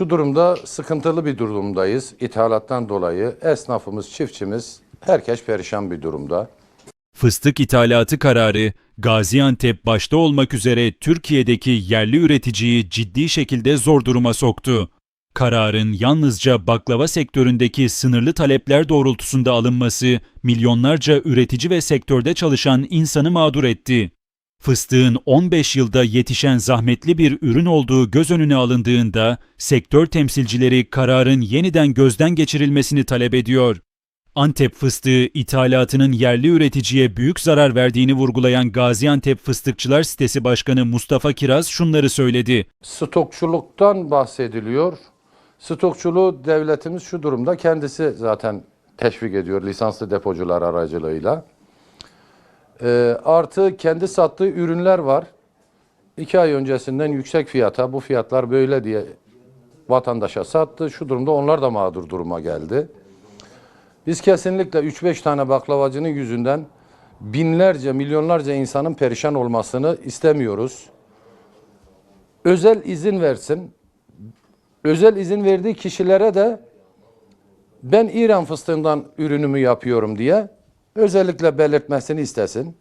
Şu durumda sıkıntılı bir durumdayız. İthalattan dolayı esnafımız, çiftçimiz herkes perişan bir durumda. Fıstık ithalatı kararı Gaziantep başta olmak üzere Türkiye'deki yerli üreticiyi ciddi şekilde zor duruma soktu. Kararın yalnızca baklava sektöründeki sınırlı talepler doğrultusunda alınması milyonlarca üretici ve sektörde çalışan insanı mağdur etti. Fıstığın 15 yılda yetişen zahmetli bir ürün olduğu göz önüne alındığında sektör temsilcileri kararın yeniden gözden geçirilmesini talep ediyor. Antep fıstığı ithalatının yerli üreticiye büyük zarar verdiğini vurgulayan Gaziantep Fıstıkçılar Sitesi Başkanı Mustafa Kiraz şunları söyledi. Stokçuluktan bahsediliyor. Stokçuluğu devletimiz şu durumda kendisi zaten teşvik ediyor lisanslı depocular aracılığıyla. Ee, artı kendi sattığı ürünler var. İki ay öncesinden yüksek fiyata bu fiyatlar böyle diye vatandaşa sattı. Şu durumda onlar da mağdur duruma geldi. Biz kesinlikle 3-5 tane baklavacının yüzünden binlerce, milyonlarca insanın perişan olmasını istemiyoruz. Özel izin versin. Özel izin verdiği kişilere de ben İran fıstığından ürünümü yapıyorum diye özellikle belirtmesini istesin.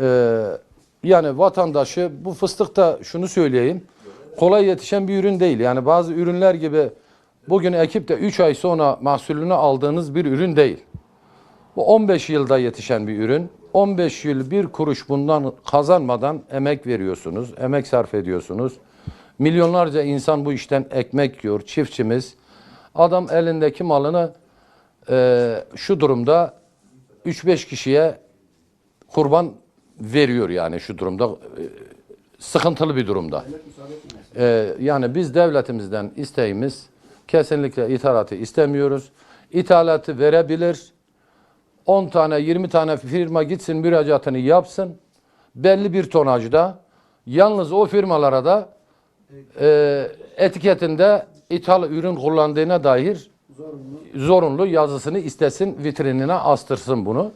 Ee, yani vatandaşı bu fıstıkta şunu söyleyeyim. Kolay yetişen bir ürün değil. Yani bazı ürünler gibi bugün ekip de 3 ay sonra mahsulünü aldığınız bir ürün değil. Bu 15 yılda yetişen bir ürün. 15 yıl bir kuruş bundan kazanmadan emek veriyorsunuz, emek sarf ediyorsunuz. Milyonlarca insan bu işten ekmek yiyor, çiftçimiz. Adam elindeki malını e, şu durumda 3-5 kişiye kurban veriyor yani şu durumda. E, sıkıntılı bir durumda. E, yani biz devletimizden isteğimiz kesinlikle ithalatı istemiyoruz. İthalatı verebilir. 10 tane 20 tane firma gitsin müracaatını yapsın. Belli bir tonajda yalnız o firmalara da e, etiketinde ithal ürün kullandığına dair zorunlu yazısını istesin vitrinine astırsın bunu.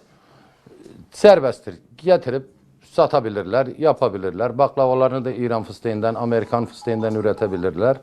Serbesttir. Getirip satabilirler, yapabilirler. Baklavalarını da İran fıstığından, Amerikan fıstığından üretebilirler.